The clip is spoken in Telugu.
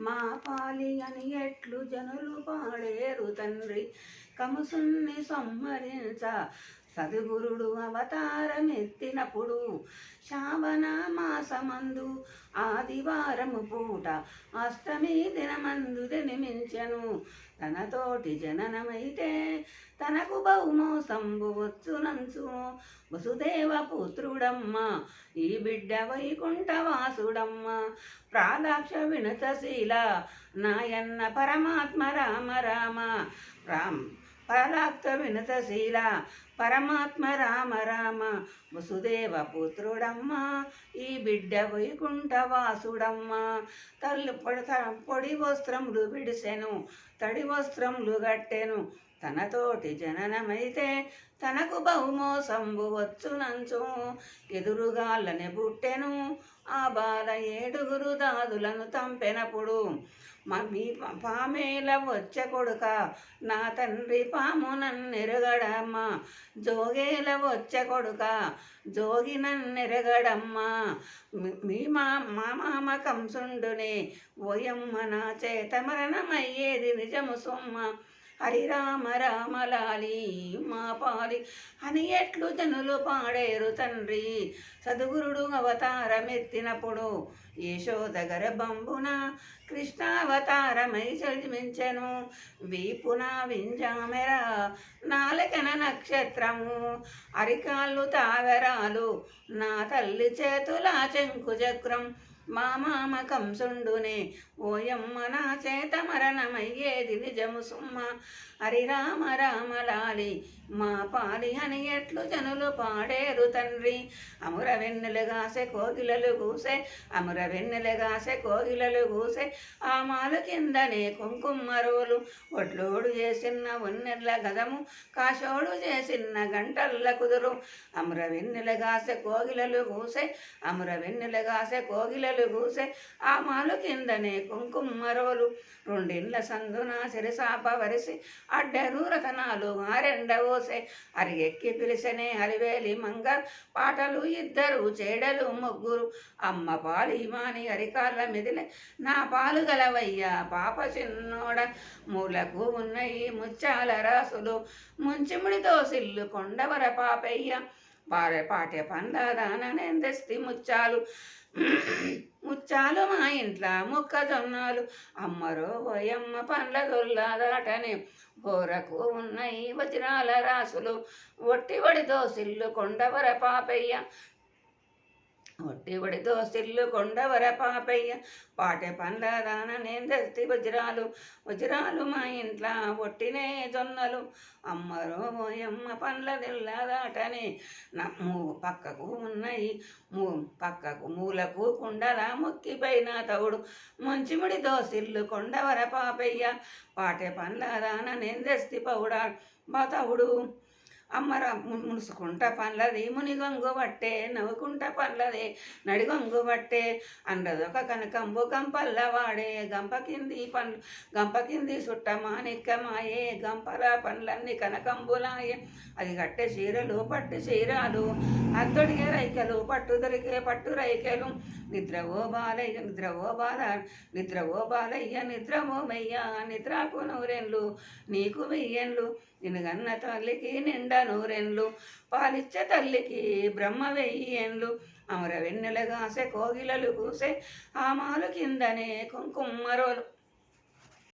మా పాలి అని ఎట్లు జనులు పాడేరు తండ్రి. కముసున్ని సంహరించ సద్గురుడు అవతారమెత్తినప్పుడు శ్రావణ మాసమందు ఆదివారము పూట అష్టమి దినమందు జన్మించెను. తనతోటి జననమైతే తనకు బహుమోసంబు వచ్చునంచు. వసుదేవ పుత్రుడమ్మ ఈ బిడ్డ వైకుంఠవాసుడమ్మ ప్రాదాక్ష వినతశీల నాయన్న పరమాత్మ రామ రామ. రామ్ పరాక్త వినతశీల పరమాత్మ రామ రామ. వసుదేవ పుత్రుడమ్మా ఈ బిడ్డ వైకుంఠవాసుడమ్మ తల్లి పొడి పొడి వస్త్రములు విడిసెను తడి వస్త్రములు గట్టెను తనతోటి జననమైతే తనకు బహుమోసంబు వచ్చునంచు. ఎదురుగాళ్ళని బుట్టెను ఆ బాధ ఏడుగురు దాదులను తంపెనప్పుడు మమ్మీ పామేల వచ్చే కొడుక నా తండ్రి పాము నన్నెరగడమ్మ. జోగేల వచ్చే కొడుక జోగి నన్నెరగడమ్మ. మీ- మీ మా మా మామ కంసుండునే ఓయమ్మ నా చేత మరణమయ్యేది నిజము సొమ్మ. హరి రామ రామలాలీ మా పాలి. అని ఎట్లు జనులు పాడేరు తండ్రి. సద్గురుడు అవతారమెత్తినప్పుడు యశోద గర్భంబున కృష్ణావతారమై జన్మించెను వీపున వింజామెర నాలుకన నక్షత్రము. అరికాళ్ళు తావెరాలు నా తల్లి చేతుల చెంకు చక్రం. మా మామ కంసుండునే ఓయమ్మ నా చేత మరణమయ్యేది నిజము సుమ్మ. హరి రామ రామ లాలి. మా పాలి అని ఎట్లు జనులు పాడేరు తండ్రి. అముర వెన్నెలగాసే కోగిలలు గూసే అముర వెన్నెలగాసే కోగిలలు గూసే ఆ మాలు కిందనే కుంకుమరోలు ఒట్లోడు చేసిన ఉన్నెల్ల గదము కాశోడు చేసిన గంటల్ల కుదురు. అముర వెన్నెలగాసే కోగిలలు గూసే అముర వెన్నెలగాసే కోగిలలు గూసే ఆ మాలు కిందనే కుంకుమరోలు రెండిళ్ళ సందున సిరిసాప వరిసి అడ్డరు రతనాలు అరి ఎక్కి పిలిసనే అరివేలి మంగ పాటలు ఇద్దరు చేడలు ముగ్గురు. అమ్మ పాలు ఇమాని అరికాళ్ళ మెదిలే. నా పాలు గలవయ్యా పాప చిన్నోడ. మూలకు ఉన్నాయి ముచ్చాల రాసులు. ముంచిముడితో సిల్లు కొండవర పాపయ్య. పారె పాటే పందాదానెందస్తి ముచ్చాలు ముచ్చాలు మా ఇంట్లో మొక్కజొన్నలు. అమ్మరో పోయమ్మ పండ్ల దొల్లాదాటనే బోరకు ఉన్నాయి వజ్రాల రాసులు. ఒట్టివడితో సిల్లు కొండవర పాపయ్య. ఒట్టివడి దోసిల్లు కొండవర పాపయ్య పాటే పండ్ల దాన నేను దస్తి వజ్రాలు వజ్రాలు మా ఇంట్లో ఒట్టినే జొన్నలు. అమ్మరో ఓయమ్మ పండ్ల దిల్లదాటని నమ్ము పక్కకు ఉన్నాయి మూ పక్కకు మూలకు కుండల ముక్కిపైన తవుడు. ముంచిముడి దోసిల్లు కొండవర పాపయ్య పాటే పాటె నేను దస్తి పౌడా బతవుడు అమ్మర ము- మునుసుకుంట పండ్లది మునిగొంగు బట్టే నవ్వుకుంట పండ్లదే నడిగొంగు బట్టే అండదొక కనకంబు గంపల్ల వాడే గంప కింది పండ్లు గంప కింది సుట్ట మాణిక్యమాయే గంపల పండ్లన్నీ కనకంబులాయే అది కట్టే చీరలు పట్టు చీరాలు అత్తొడిగే రైకెలు పట్టు దొరికే పట్టు రైకెలు. నిద్రవో బాలయ్య నిద్రవో బాల నిద్రవో బాలయ్య నిద్రవో మయ్య నిద్రకు నూరెన్లు నీకు వెయ్యన్లు నిన్నుగన్న తల్లికి నిండా నూరెండ్లు పాలిచ్చే తల్లికి బ్రహ్మ వెయ్యి ఎండ్లు. అమర వెన్నెలగాసే కోగిలలు కూసే ఆమాలు కిందనే కుంకుమ్మరోలు